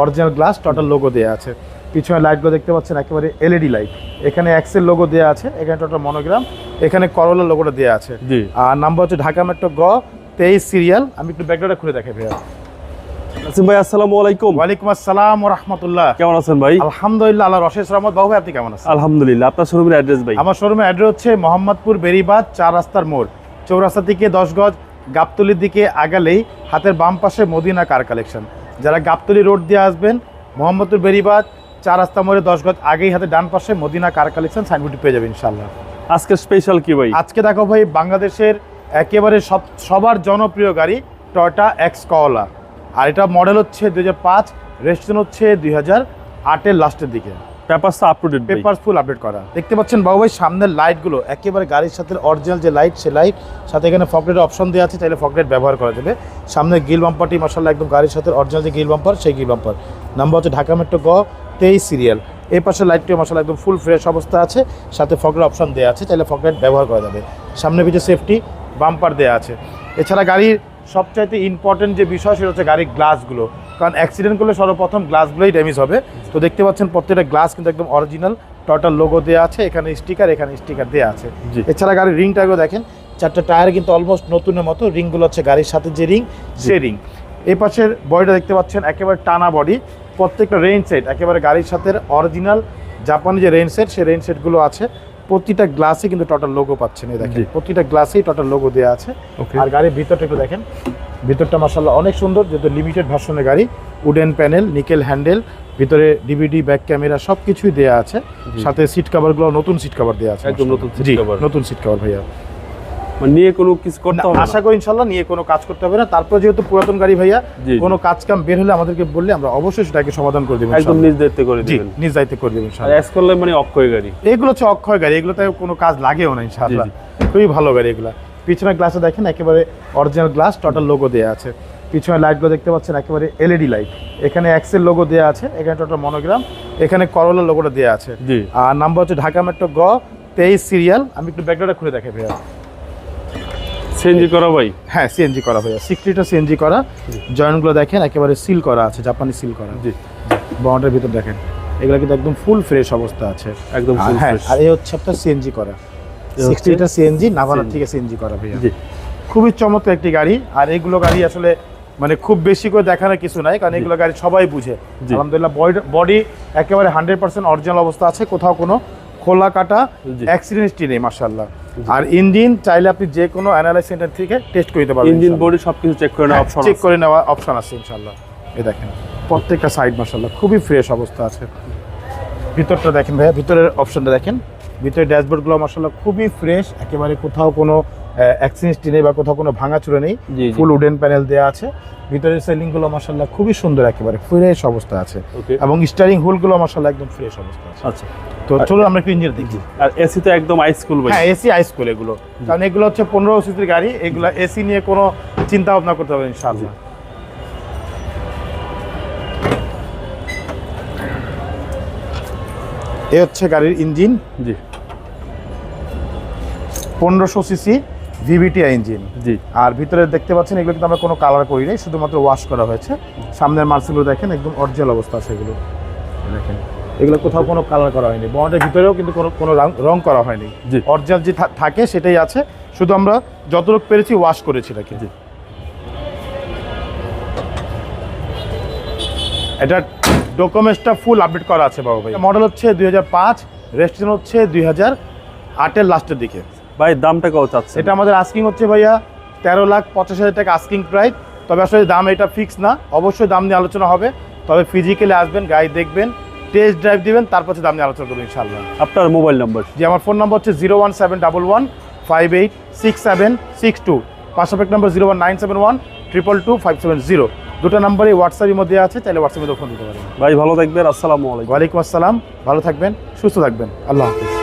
Original glass total logo দেওয়া আছে। পিছনে লাইটগুলো দেখতে পাচ্ছেন একেবারে এলইডি লাইট এখানে এক্সেল লোগো দেওয়া আছে এখানে টোটাল মনোগ্রাম এখানে করোলা লোগোটা দেওয়া আছে। জি। আর নাম্বার হচ্ছে ঢাকা মেট্রো গ তেইশ সিরিয়াল আমি একটু ব্যাকগ্রাউন্ডটা খুলে দেখাই ভাইয়া। নাসিম ভাই আসসালামু আলাইকুম। ওয়ালাইকুম আসসালাম ও রহমতুল্লাহ। কেমন আছেন ভাই? আলহামদুলিল্লাহ রহমত। বাবু ভাই আপনি কেমন আছেন? আলহামদুলিল্লাহ আপনার শোরুমের অ্যাড্রেস ভাই? আমার শোরুমের অ্যাড্রেস হচ্ছে মোহাম্মদপুর বেরিবাদ চার রাস্তার মোড়। চৌরাস্তা থেকে দশ গজ গাবতলির দিকে আগালেই হাতের বাম পাশে মদিনা কার কালেকশন যারা গাবতলি রোড দিয়ে আসবেন মোহাম্মদপুর বেরিবাদ চার রাস্তা মোড়ে দশ গজ আগেই হাতে ডান পাশে মদিনা কার কালেকশন সাইনবোর্ডটি পেয়ে যাবেন ইনশাল্লাহ আজকে স্পেশাল কি ভাই? আজকে দেখো ভাই বাংলাদেশের একেবারে সব সবার জনপ্রিয় গাড়ি টয়টা এক্স কওলা আর এটা মডেল হচ্ছে দুই হাজার পাঁচ রেজিস্ট্রেশন হচ্ছে দুই হাজার আটের লাস্টের দিকে। পেপারসটা আপ টু ডেট ভাই। পেপার ফুল আপডেট করা। দেখতে পাচ্ছেন বাবু ভাই, সামনের লাইটগুলো একেবারে গাড়ির সাথে অরিজিনাল যে লাইট সে লাইট সাথে এখানে ফকলেট অপশন দেওয়া আছে, চাইলে ফকলেট ব্যবহার করা যাবে। সামনে গিল বাম্পারটি মাসাল্লাহ একদম গাড়ির সাথে অরিজিনাল যে গিল বাম্পার সেই গিল বাম্পার নাম্বার হচ্ছে ঢাকা মেট্রো গ তেইশ সিরিয়াল এই পাশে লাইটটিও মাসাল্লাহ একদম ফুল ফ্রেশ অবস্থা আছে, সাথে ফকলেট অপশন দেওয়া আছে, চাইলে ফকলেট ব্যবহার করা যাবে। সামনে পিছিয়ে সেফটি বাম্পার দেওয়া আছে। এছাড়া গাড়ির সবচাইতে ইম্পর্টেন্ট যে বিষয়, সেটা হচ্ছে গাড়ির গ্লাসগুলো কারণ অ্যাক্সিডেন্ট করলে সর্বপ্রথম গ্লাসগুলোই ড্যামেজ হবে। তো দেখতে পাচ্ছেন প্রত্যেকটা গ্লাস কিন্তু একদম অরিজিনাল টোটাল লোগো দেওয়া আছে এখানে স্টিকার এখানে স্টিকার দেওয়া আছে। এছাড়া গাড়ির রিং রিংটাকেও দেখেন চারটা টায়ার কিন্তু অলমোস্ট নতুনের মতো রিংগুলো হচ্ছে গাড়ির সাথে যে রিং সে রিং এই পাশের বডিটা দেখতে পাচ্ছেন একেবারে টানা বডি প্রত্যেকটা রেইন সেট একেবারে গাড়ির সাথে অরিজিনাল জাপানি যে রেইন সেট সেই রেইন সেটগুলো আছে। প্রতিটা গ্লাসে কিন্তু টোটাল লোগো পাচ্ছেন এই দেখেন। প্রতিটা গ্লাসেই টোটাল লোগো দেওয়া আছে। আর গাড়ির ভিতরটা একটু দেখেন। ভিতরটা মাসাল্লাহ অনেক সুন্দর যেহেতু লিমিটেড ভার্সনের গাড়ি উডেন প্যানেল নিকেল হ্যান্ডেল ভিতরে ডিভিডি ব্যাক ক্যামেরা সব কিছুই দেওয়া আছে। সাথে সিট কভারগুলো নতুন সিট কভার দেওয়া আছে একদম নতুন জি cover। নতুন সিট কভার ভাইয়া। মানে নিয়ে কোনো কিছু করতে হবে আশা করি ইনশাল্লাহ নিয়ে কোনো কাজ করতে হবে না। তারপর যেহেতু পুরাতন গাড়ি ভাইয়া। কোনো কাজ কাম বের হলে আমাদেরকে বললে আমরা অবশ্যই সেটাকে সমাধান করে দেবো একদম নিজ দায়িত্ব করে দিবেন। নিজ দায়িত্বে করে দেবো আর ইনশাল্লাহ এস করলে মানে অক্ষয় গাড়ি। এগুলো হচ্ছে অক্ষয় গাড়ি এগুলোতে কোনো কাজ লাগেও না ইনশাল্লাহ খুবই ভালো গাড়ি এগুলো। পিছনের গ্লাসে দেখেন একেবারে অরিজিনাল গ্লাস টোটাল লোগো দেওয়া আছে। পিছনের লাইটগুলো দেখতে পাচ্ছেন একেবারে এলইডি লাইট এখানে এক্সেল লোগো দেওয়া আছে এখানে টোটাল মনোগ্রাম এখানে করোলা লোগোটা দেওয়া আছে। জি। আর নাম্বার হচ্ছে ঢাকা মেট্রো গ তেইশ সিরিয়াল আমি একটু ব্যাকগ্রাউন্ডটা খুলে দেখে ভাইয়া। সিএনজি করা ভাই? হ্যাঁ সিএনজি করা ভাইয়া। সিক্স লিটার সিএনজি করা। জয়েন্টগুলো দেখেন একেবারে সিল করা আছে জাপানি সিল করা। জি। বন্ডের ভিতর দেখেন। এগুলো কিন্তু একদম ফুল ফ্রেশ অবস্থা আছে। একদম হ্যাঁ আর এই হচ্ছে আপনার সিএনজি করা। এ লিটার সিএনজি নাভানা থেকে সিএনজি করা ভাইয়া। খুবই চমৎকার একটি গাড়ি। আর এইগুলো গাড়ি আসলে মানে খুব বেশি করে দেখানোর কিছু নাই কারণ এগুলো গাড়ি সবাই বুঝে। আলহামদুলিল্লাহ বডি একেবারে হান্ড্রেড পার্সেন্ট অরিজিনাল অবস্থা আছে কোথাও কোনো খোলা কাটা অ্যাক্সিডেন্টটি নেই মার্শাল্লাহ আর ইঞ্জিন চাইলে আপনি যে কোনো অ্যানালাইজ সেন্টার থেকে টেস্ট করে নিতে পারবেন ইঞ্জিন। বডি সবকিছু চেক করে নেওয়া অপশন চেক করে নেওয়া অপশন আছে ইনশাল্লাহ এই দেখেন প্রত্যেকটা সাইড মার্শাল্লাহ খুবই ফ্রেশ অবস্থা আছে। ভিতরটা দেখেন ভাইয়া ভিতরের অপশনটা দেখেন। ভিতরের ড্যাশবোর্ডগুলো মার্শাল্লাহ খুবই ফ্রেশ একেবারে কোথাও কোনো অ্যাক্সিডেন্ট নেই বা কোথাও কোনো ভাঙাচুরে নেই। ফুল উডেন প্যানেল দেওয়া আছে। ভিতরের সেলিংগুলো মার্শাল্লাহ খুবই সুন্দর একেবারে ফ্রেশ অবস্থা আছে। এবং স্টারিং হুলগুলো মার্শাল্লাহ একদম ফ্রেশ অবস্থা আছে। আচ্ছা। তো চলুন আমরা একটু ইঞ্জিন দেখি। আর এসি তো একদম আইস কুল হ্যাঁ এসি আইস কুল এগুলো। কারণ এগুলো হচ্ছে পনেরো সিসির গাড়ি এগুলো এসি নিয়ে কোনো চিন্তা ভাবনা করতে হবে ইনশাআল্লাহ। এ হচ্ছে গাড়ির ইঞ্জিন জি। পনেরোশো সিসি ভিভিটিআই ইঞ্জিন জি। আর ভিতরে দেখতে পাচ্ছেন এগুলো কিন্তু আমরা কোনো কালার করি নাই শুধুমাত্র ওয়াশ করা হয়েছে। সামনের মার্সেলগুলো দেখেন একদম অরিজিনাল অবস্থা আছে এগুলো। দেখেন এগুলো কোথাও কোনো কালার করা হয়নি। বন্ডের ভিতরেও কিন্তু কোনো কোনো রং- করা হয়নি। জি। অরিজিনাল যে থাকে সেটাই আছে। শুধু আমরা যতটুকু পেরেছি ওয়াশ করেছি এটাকে। জি। এটা ডকুমেন্টসটা ফুল আপডেট করা আছে বাবু ভাই। মডেল হচ্ছে দুই হাজার পাঁচ রেজিস্ট্রেশন হচ্ছে দুই হাজার আটের লাস্টের দিকে। ভাই দামটা কত চাচ্ছে এটা আমাদের আস্কিং হচ্ছে ভাইয়া তেরো লাখ পঞ্চাশ হাজার টাকা আস্কিং প্রাইস তবে আসলে দাম এটা ফিক্স না অবশ্যই দাম নিয়ে আলোচনা হবে। তবে ফিজিক্যালি আসবেন গাড়ি দেখবেন টেস্ট ড্রাইভ দিবেন তারপর দাম নিয়ে আলোচনা করবেন ইনশাল্লাহ আপনার মোবাইল নাম্বার যে আমার ফোন নম্বর হচ্ছে zero one seven double one five eight six seven six two পাশাপাশি number zero one nine seven one triple two five seven zero দুটো নাম্বারই হোয়াটসঅ্যাপের মধ্যে আছে চাইলে হোয়াটসঅ্যাপে ফোন দিতে পারেন। ভাই ভালো থাকবেন আসসালামু আলাইকুম। ওয়ালাইকুম আসসালাম ভালো থাকবেন সুস্থ থাকবেন। আল্লাহ হাফিজ।